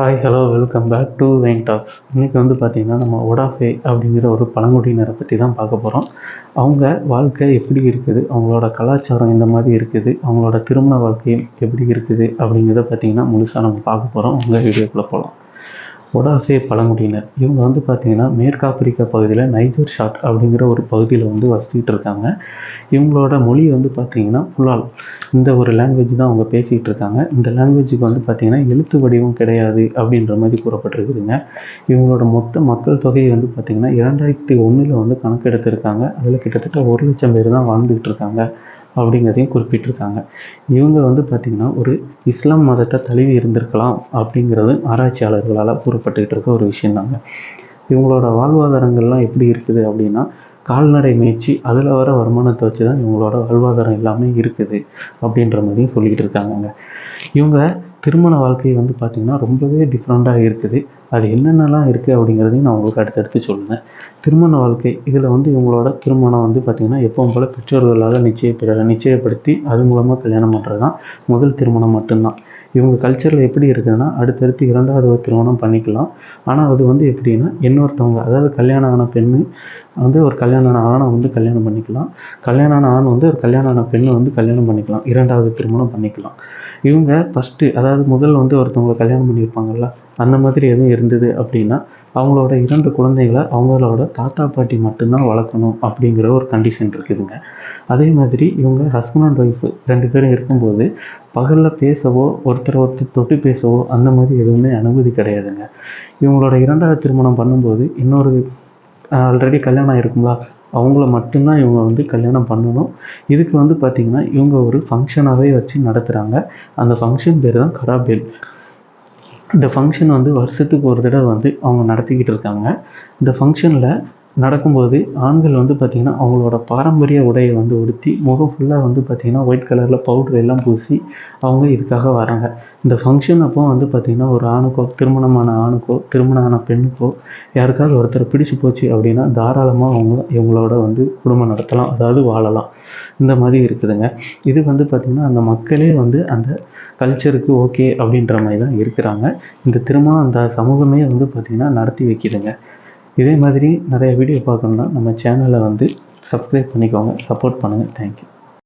Hi hello welcome back to vein talks இன்றைக்கி வந்து பார்த்திங்கன்னா நம்ம ஒடாஃபே அப்படிங்கிற ஒரு பழங்குடியினரை பற்றி தான் பார்க்க போகிறோம் அவங்க வாழ்க்கை எப்படி இருக்குது? அவங்களோட கலாச்சாரம் இந்த மாதிரி இருக்குது? அவங்களோட திருமண வாழ்க்கையும் எப்படி இருக்குது? அப்படிங்கிறத பார்த்திங்கன்னா முழுசாக நம்ம பார்க்க போகிறோம் அவங்க வீடியோக்குள்ளே போகலாம் ஒடாஃபே பழங்குடியினர். இவங்க வந்து பார்த்திங்கன்னா மேற்கு ஆப்பிரிக்கா பகுதியில் நைஜர் ஷாட் அப்படிங்கிற ஒரு பகுதியில் வந்து வசிக்கிட்டு இருக்காங்க. இவங்களோட மொழி வந்து பார்த்திங்கன்னா புலால். இந்த ஒரு லாங்குவேஜ் தான் அவங்க பேசிகிட்டு இருக்காங்க. இந்த லாங்குவேஜுக்கு வந்து பார்த்திங்கன்னா எழுத்து வடிவம் கிடையாது அப்படின்ற மாதிரி கூறப்பட்டிருக்குதுங்க. இவங்களோட மொத்த மக்கள் தொகை வந்து பார்த்திங்கன்னா இரண்டாயிரத்தி ஒன்றில் வந்து கணக்கெடுத்திருக்காங்க. அதில் கிட்டத்தட்ட ஒரு லட்சம் பேர் தான் வாழ்ந்துக்கிட்டு இருக்காங்க. அப்படிங்கிறதையும் குறிப்பிட்டிருக்காங்க. இவங்க வந்து பார்த்திங்கன்னா ஒரு இஸ்லாம் மதத்தை தழுவி இருந்திருக்கலாம் அப்படிங்கிறது ஆராய்ச்சியாளர்களால் கூறப்பட்டுக்கிட்டு இருக்க ஒரு விஷயந்தாங்க இவங்களோட வாழ்வாதாரங்கள்லாம் எப்படி இருக்குது அப்படின்னா கால்நடை மேய்ச்சி அதில் வர வருமானத்தை வச்சு தான் இவங்களோட வாழ்வாதாரம் எல்லாமே இருக்குது அப்படின்ற மாதிரியும் சொல்லிக்கிட்டு இருக்காங்கங்க. இவங்க திருமண வாழ்க்கை வந்து பார்த்திங்கன்னா ரொம்பவே டிஃப்ரெண்ட்டாக இருக்குது. அது என்னென்னலாம் இருக்குது அப்படிங்கிறதையும் நான் உங்களுக்கு அடுத்தடுத்து சொல்லுவேன் திருமண வாழ்க்கை இதில் வந்து இவங்களோட திருமணம் வந்து பார்த்திங்கன்னா எப்பவும் போல் பெற்றோர்களால் நிச்சயப்பட நிச்சயப்படுத்தி அது மூலமாக கல்யாணம் பண்ணுறது தான் முதல் திருமணம் மட்டும்தான். இவங்க கல்ச்சரில் எப்படி இருக்குதுன்னா அடுத்தடுத்து இரண்டாவது ஒரு திருமணம் பண்ணிக்கலாம். ஆனால் அது வந்து எப்படின்னா இன்னொருத்தவங்க அதாவது கல்யாணம் ஆன பெண்ணு வந்து ஒரு கல்யாணம் ஆன ஆணை வந்து கல்யாணம் பண்ணிக்கலாம். கல்யாணம் ஆன ஆண் வந்து ஒரு கல்யாணம் ஆன பெண்ணை வந்து கல்யாணம் பண்ணிக்கலாம். இரண்டாவது திருமணம் பண்ணிக்கலாம். இவங்க ஃபஸ்ட்டு அதாவது முதல் வந்து ஒருத்தவங்களை கல்யாணம் பண்ணியிருப்பாங்கல்ல அந்த மாதிரி எதுவும் இருந்தது அப்படின்னா அவங்களோட இரண்டு குழந்தைகளை அவங்களோட தாத்தா பாட்டி மட்டும்தான் வளர்க்கணும் அப்படிங்கிற ஒரு கண்டிஷன் இருக்குதுங்க. அதே மாதிரி இவங்க ஹஸ்பண்ட் அண்ட் ஒய்ஃபு ரெண்டு பேரும் இருக்கும்போது பகலில் பேசவோ ஒருத்தர் ஒருத்தர் தொட்டு பேசவோ அந்த மாதிரி எதுவுமே அனுமதி கிடையாதுங்க. இவங்களோட இரண்டாவது திருமணம் பண்ணும்போது இன்னொரு ஆல்ரெடி கல்யாணம் ஆகிருக்குங்களா அவங்கள மட்டும்தான் இவங்க வந்து கல்யாணம் பண்ணணும். இதுக்கு வந்து பார்த்திங்கன்னா இவங்க ஒரு ஃபங்க்ஷனாகவே வச்சு நடத்துகிறாங்க அந்த ஃபங்க்ஷன் பேர் தான் கராபேல் இந்த ஃபங்க்ஷன் வந்து வருஷத்துக்கு ஒரு தடவை வந்து அவங்க நடத்திக்கிட்டு இருக்காங்க. இந்த ஃபங்க்ஷனில் நடக்கும்போது ஆண்கள் வந்து பார்த்திங்கன்னா அவங்களோட பாரம்பரிய உடையை வந்து உடுத்தி முகம் ஃபுல்லாக வந்து பார்த்திங்கன்னா ஒயிட் கலரில் பவுட்ரு எல்லாம் பூசி அவங்க இதுக்காக வராங்க. இந்த ஃபங்க்ஷன் அப்போ வந்து பார்த்திங்கன்னா ஒரு ஆணுக்கோ திருமணமான ஆணுக்கோ திருமணமான பெண்ணுக்கோ யாருக்காவது ஒருத்தர் பிடிச்சி போச்சு அப்படின்னா தாராளமாக அவங்க இவங்களோட வந்து குடும்பம் நடத்தலாம் அதாவது வாழலாம். இந்த மாதிரி இருக்குதுங்க. இது வந்து பார்த்திங்கன்னா அந்த மக்களே வந்து அந்த கல்ச்சருக்கு ஓகே அப்படின்ற மாதிரி தான் இருக்கிறாங்க. இந்த திருமணம் அந்த சமூகமே வந்து பார்த்திங்கன்னா நடத்தி வைக்கிதுங்க. இதே மாதிரி நிறைய வீடியோ பார்க்கணுன்னா நம்ம சேனலை வந்து சப்ஸ்கிரைப் பண்ணிக்கோங்க. சப்போர்ட் பண்ணுங்கள் தேங்க்யூ